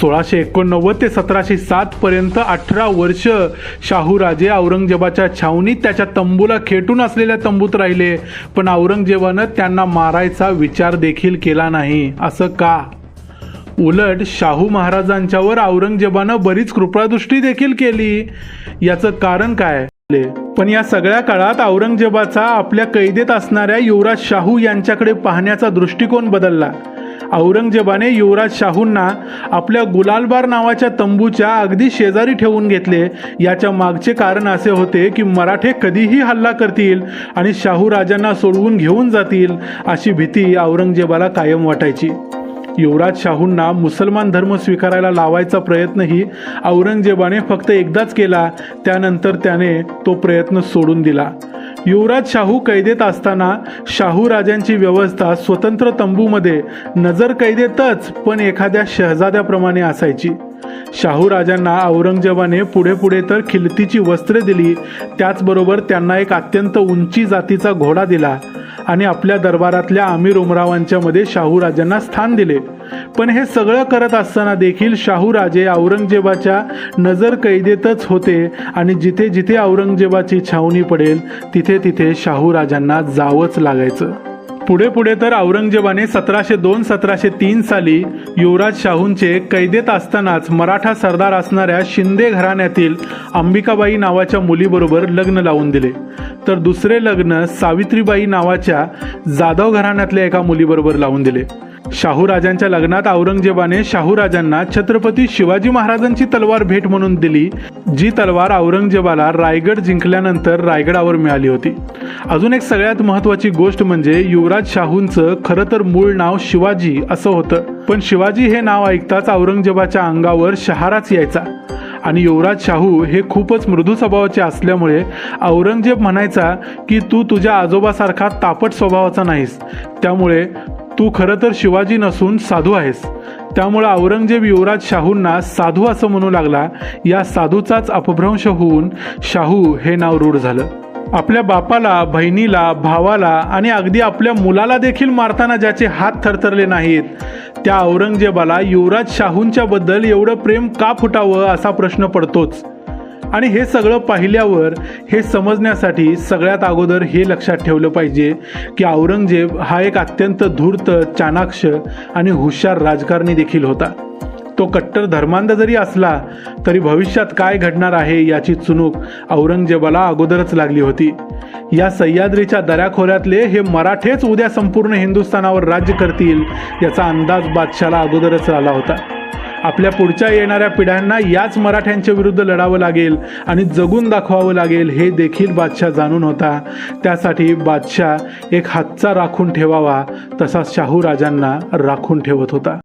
सोळाशे एकोणनव्वद ते सतराशे सात पर्यंत अठरा वर्ष शाहूराजे औरंगजेबाच्या छावणीत त्याच्या तंबूला खेटून असलेल्या तंबूत राहिले. पण औरंगजेबानं त्यांना मारायचा विचार देखील केला नाही. असं का? उलट शाहू महाराजांच्यावर औरंगजेबानं बरीच कृपादृष्टी देखील केली. याचं कारण काय? पण या सगळ्या काळात औरंगजेबाचा आपल्या कैदेत असणाऱ्या युवराज शाहू यांच्याकडे पाहण्याचा दृष्टिकोन बदलला. औरंगजेबाने युवराज शाहूंना आपल्या गुलालबार नावाच्या तंबूच्या अगदी शेजारी ठेवून घेतले. याच्या मागचे कारण असे होते की मराठे कधीही हल्ला करतील आणि शाहू राजांना सोडवून घेऊन जातील अशी भीती औरंगजेबाला कायम वाटायची. युवराज शाहूंना मुसलमान धर्म स्वीकारायला लावायचा प्रयत्नही औरंगजेबाने फक्त एकदाच केला. त्यानंतर त्याने तो प्रयत्न सोडून दिला. युवराज शाहू कैदेत असताना शाहू राजांची व्यवस्था स्वतंत्र तंबूमध्ये नजर कैदेतच पण एखाद्या शहजाद्याप्रमाणे असायची. शाहू राजांना औरंगजेबाने पुढे पुढे तर खिलतीची वस्त्रे दिली त्याचबरोबर त्यांना एक अत्यंत उंची जातीचा घोडा दिला. आणि आपल्या दरबारातल्या आमिर उमरावांच्या मध्ये शाहू राजांना स्थान दिले. पण हे सगळं करत असताना देखील शाहूराजे औरंगजेबाच्या नजर कैदेतच होते आणि जिथे जिथे औरंगजेबाची छावणी पडेल तिथे तिथे शाहू राजांना जावंच लागायचं. पुढे पुढे तर औरंगजेबाने सतराशे दोन सतराशे तीन साली युवराज शाहूंचे कैदेत असतानाच मराठा सरदार असणाऱ्या शिंदे घराण्यातील अंबिकाबाई नावाच्या मुलीबरोबर लग्न लावून दिले. तर दुसरे लग्न सावित्रीबाई नावाच्या जाधव घराण्यातल्या एका मुलीबरोबर लावून दिले. शाहू राजांच्या लग्नात औरंगजेबाने शाहू राजांना छत्रपती शिवाजी महाराजांची तलवार भेट म्हणून दिली जी तलवार औरंगजेबाला रायगड जिंकल्यानंतर रायगडावर मिळाली होती. अजून एक सगळ्यात महत्वाची गोष्ट म्हणजे युवराज शाहूंचं खरं तर मूळ नाव शिवाजी असं होतं. पण शिवाजी हे नाव ऐकताच औरंगजेबाच्या अंगावर शहाराच यायचा. आणि युवराज शाहू हे खूपच मृदू स्वभावाचे असल्यामुळे औरंगजेब म्हणायचा की तू तुझ्या आजोबासारखा तापट स्वभावाचा नाहीस. त्यामुळे तू खरं तर शिवाजी नसून साधू आहेस. त्यामुळं औरंगजेब युवराज शाहूंना साधू असं म्हणू लागला. या साधूचाच अपभ्रंश होऊन शाहू हे नाव रूढ झालं. आपल्या बापाला बहिणीला भावाला आणि अगदी आपल्या मुलाला देखील मारताना ज्याचे हात थरथरले नाहीत त्या औरंगजेबाला युवराज शाहूंच्या बद्दल एवढं प्रेम का फुटावं असा प्रश्न पडतोच. आणि हे सगळं पाहिल्यावर हे समजण्यासाठी सगळ्यात अगोदर हे लक्षात ठेवलं पाहिजे की औरंगजेब हा एक अत्यंत धूर्त चाणाक्ष आणि हुशार राजकारणी देखील होता. तो कट्टर धर्मांध जरी असला तरी भविष्यात काय घडणार आहे याची चुणूक औरंगजेबाला अगोदरच लागली होती. या सह्याद्रीच्या दऱ्याखोऱ्यातले हे मराठेच उद्या संपूर्ण हिंदुस्थानावर राज्य करतील याचा अंदाज बादशाला अगोदरच आला होता. आपल्या पुढच्या येणाऱ्या पिढ्यांना याच मराठ्यांच्या विरुद्ध लढावं लागेल आणि जगून दाखवावं लागेल हे देखील बादशाह जाणून होता. त्यासाठी बादशाह एक हातचा राखून ठेवावा तसा शाहू राजांना राखून ठेवत होता.